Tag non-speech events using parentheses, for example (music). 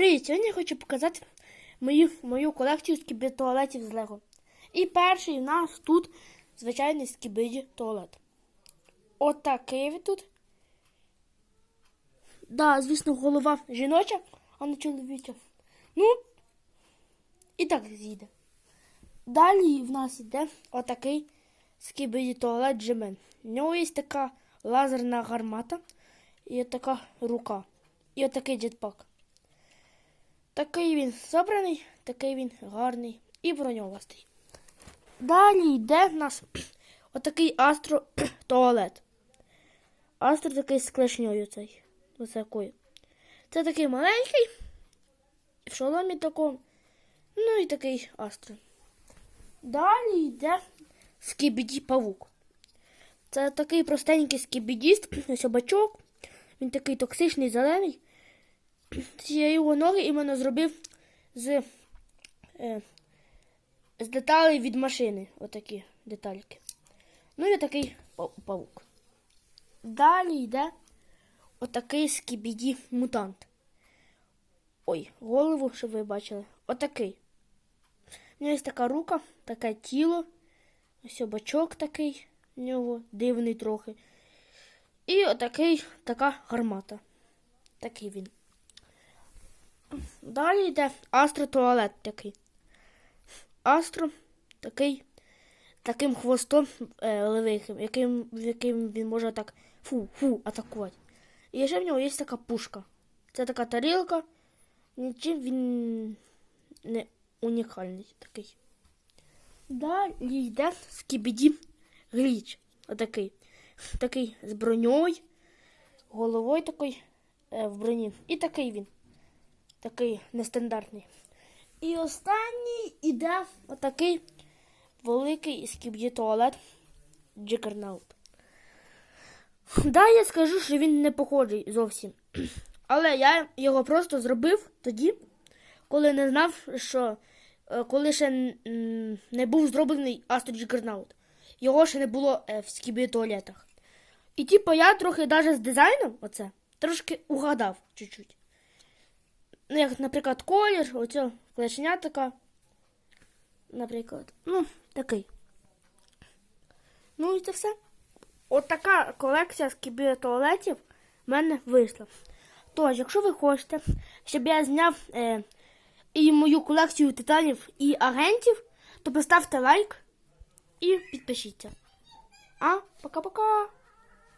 Привіт! Сьогодні я хочу показати мою, мою колекцію скібі-туалетів з Лего. І перший у нас тут звичайний скібиді туалет. Отакий він тут. Да, звісно, голова жіноча, а не чоловіча. Ну, і так зійде. Далі в нас йде отакий скібиді туалет Джемен. У нього є така лазерна гармата і така рука. І отакий джетпак. Такий він забраний, такий він гарний і броньовастий. Далі йде в нас (clears throat) отакий астро (clears throat) туалет. Астро такий з клешньою цей. Такою. Це такий маленький, в шоломі такому. Ну і такий астро. Далі йде скібіді павук. Це такий простенький скібідіст, (clears throat) ось бачок. Він такий токсичний, зелений. Його ноги іменно зробив з, е, з деталей від машини. Отакі детальки. Ну і такий пав- павук. Далі йде отакий скібіді мутант. Ой, голову, щоб ви бачили. Отакий. У нього є така рука, таке тіло. Ось бачок такий у нього, дивний трохи. І отакий така гармата. Такий він. Далі йде астро-туалет такий. Астро такий таким хвостом е, левихим, яким, яким він може так фу-фу атакувати. І ще в нього є така пушка. Це така тарілка. Нічим він не унікальний такий. Далі йде скібіді гліч. Отакий. Такий з броньою, головою такий е, в броні. І такий він такий нестандартний. І останній іде отакий великий скіб'ї туалет Джикернаут. Да, я скажу, що він не похожий зовсім. Але я його просто зробив тоді, коли не знав, що е, коли ще не був зроблений Астро Джигернаут. Його ще не було е, в скібі туалетах. І типу я трохи навіть з дизайном оце трошки угадав чуть-чуть. Ну, як, наприклад, колір, оця клешня така. Наприклад. Ну, такий. Ну і це все. От така колекція з кібітуалетів в мене вийшла. Тож, якщо ви хочете, щоб я зняв е, і мою колекцію титанів і агентів, то поставте лайк і підпишіться. А, пока-пока!